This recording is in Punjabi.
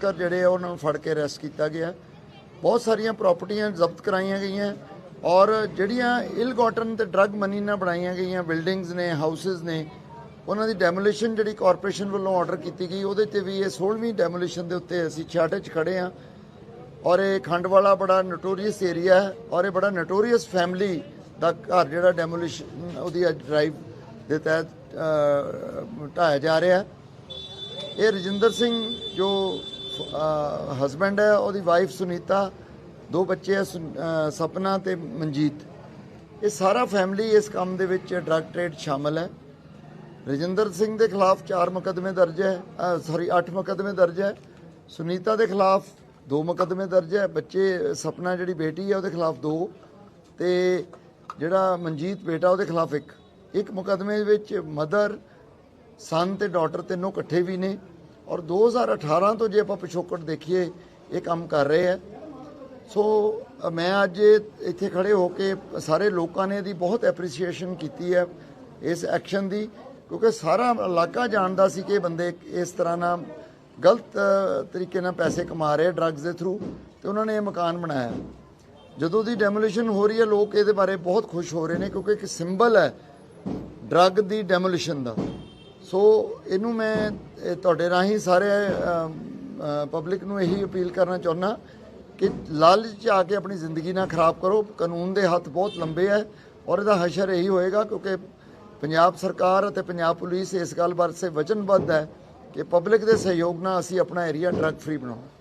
ਤਸਕਰ ਜਿਹੜੇ ਆ, ਉਹਨਾਂ ਨੂੰ ਫੜ ਕੇ ਅਰੈਸਟ ਕੀਤਾ ਗਿਆ। ਬਹੁਤ ਸਾਰੀਆਂ ਪ੍ਰਾਪਰਟੀਆਂ ਜ਼ਬਤ ਕਰਾਈਆਂ ਗਈਆਂ। ਔਰ ਜਿਹੜੀਆਂ ਇਲਗੋਟਨ ਤੇ ਡਰੱਗ ਮਨੀ ਨਾਲ ਬਣਾਈਆਂ ਗਈਆਂ ਬਿਲਡਿੰਗਸ ਨੇ ਹਾਊਸਸ ਨੇ, ਉਹਨਾਂ ਦੀ ਡੈਮੋਲੀਸ਼ਨ ਜਿਹੜੀ ਕਾਰਪੋਰੇਸ਼ਨ ਵੱਲੋਂ ਆਰਡਰ ਕੀਤੀ ਗਈ, ਉਹਦੇ ਤੇ ਵੀ ਇਹ 16ਵੀਂ ਡੈਮੋਲੀਸ਼ਨ ਦੇ ਉੱਤੇ ਅਸੀਂ ਛਾਟੇ 'ਚ ਖੜੇ ਆ ਔਰ ਇਹ ਖੰਡ ਵਾਲਾ ਬੜਾ ਨੋਟੋਰੀਅਸ ਏਰੀਆ ਹੈ ਔਰ ਇਹ ਬੜਾ ਨੋਟੋਰੀਅਸ ਫੈਮਿਲੀ ਦਾ ਘਰ ਜਿਹੜਾ ਡੈਮੋਲੀਸ਼ਨ ਉਹਦੀ ਅੱਜ ਡਰਾਈਵ ਦੇ ਤਹਿਤ ਢਾਇਆ ਜਾ ਰਿਹਾ। ਇਹ ਰਜਿੰਦਰ ਸਿੰਘ ਜੋ ਹਸਬੈਂਡ ਹੈ, ਉਹਦੀ ਵਾਈਫ ਸੁਨੀਤਾ, ਦੋ ਬੱਚੇ ਹੈ, ਸੁਨ- ਸਪਨਾ ਤੇ ਮਨਜੀਤ। ਇਹ ਸਾਰਾ ਫੈਮਿਲੀ ਇਸ ਕੰਮ ਦੇ ਵਿੱਚ ਡਰੱਗ ਟ੍ਰੇਡ ਸ਼ਾਮਲ ਹੈ। ਰਜਿੰਦਰ ਸਿੰਘ ਦੇ ਖਿਲਾਫ 4 ਮੁਕੱਦਮੇ ਦਰਜ ਹੈ ਸੌਰੀ 8 ਮੁਕੱਦਮੇ ਦਰਜ ਹੈ। ਸੁਨੀਤਾ ਦੇ ਖਿਲਾਫ 2 ਮੁਕੱਦਮੇ ਦਰਜ ਹੈ, ਬੱਚੇ, ਸਪਨਾ ਜਿਹੜੀ ਬੇਟੀ ਹੈ, ਉਹਦੇ ਖਿਲਾਫ 2 ਤੇ ਜਿਹੜਾ ਮਨਜੀਤ ਬੇਟਾ, ਉਹਦੇ ਖਿਲਾਫ ਇੱਕ। ਇੱਕ ਮੁਕੱਦਮੇ ਵਿੱਚ ਮਦਰ ਸਨ ਤੇ ਡਾਟਰ ਤਿੰਨੋਂ ਇਕੱਠੇ ਵੀ ਨੇ। ਔਰ 2018 ਤੋਂ ਜੇ ਆਪਾਂ ਪਿਛੋਕੜ ਦੇਖੀਏ, ਇਹ ਕੰਮ ਕਰ ਰਹੇ ਹੈ। ਸੋ ਮੈਂ ਅੱਜ ਇੱਥੇ ਖੜੇ ਹੋ ਕੇ ਸਾਰੇ ਲੋਕਾਂ ਨੇ ਇਹਦੀ ਬਹੁਤ ਐਪਰੀਸੀਏਸ਼ਨ ਕੀਤੀ ਹੈ ਇਸ ਐਕਸ਼ਨ ਦੀ, ਕਿਉਂਕਿ ਸਾਰਾ ਇਲਾਕਾ ਜਾਣਦਾ ਸੀ ਕਿ ਇਹ ਬੰਦੇ ਇਸ ਤਰ੍ਹਾਂ ਨਾਲ ਗਲਤ ਤਰੀਕੇ ਨਾਲ ਪੈਸੇ ਕਮਾ ਰਹੇ ਡਰੱਗਸ ਦੇ ਥਰੂ ਤੇ ਉਹਨਾਂ ਨੇ ਇਹ ਮਕਾਨ ਬਣਾਇਆ। ਜਦੋਂ ਦੀ ਡੈਮੋਲੀਸ਼ਨ ਹੋ ਰਹੀ ਹੈ, ਲੋਕ ਇਹਦੇ ਬਾਰੇ ਬਹੁਤ ਖੁਸ਼ ਹੋ ਰਹੇ ਨੇ ਕਿਉਂਕਿ ਇੱਕ ਸਿੰਬਲ ਹੈ ਡਰੱਗ ਦੀ ਡੈਮੋਲੀਸ਼ਨ ਦਾ। ਸੋ ਇਹਨੂੰ ਮੈਂ ਤੁਹਾਡੇ ਰਾਹੀਂ ਸਾਰੇ ਪਬਲਿਕ ਨੂੰ ਇਹੀ ਅਪੀਲ ਕਰਨਾ ਚਾਹੁੰਦਾ ਕਿ ਲਾਲਚ 'ਚ ਆ ਕੇ ਆਪਣੀ ਜ਼ਿੰਦਗੀ ਨਾ ਖਰਾਬ ਕਰੋ। ਕਾਨੂੰਨ ਦੇ ਹੱਥ ਬਹੁਤ ਲੰਬੇ ਹੈ ਔਰ ਇਹਦਾ ਹਸ਼ਰ ਇਹੀ ਹੋਏਗਾ ਕਿਉਂਕਿ ਪੰਜਾਬ ਸਰਕਾਰ ਅਤੇ ਪੰਜਾਬ ਪੁਲਿਸ ਇਸ ਗੱਲ ਬਾਰੇ ਵਚਨਬੱਧ ਹੈ ਕਿ ਪਬਲਿਕ ਦੇ ਸਹਿਯੋਗ ਨਾਲ ਅਸੀਂ ਆਪਣਾ ਏਰੀਆ ਡਰੱਗ ਫ੍ਰੀ ਬਣਾਉਣਾ।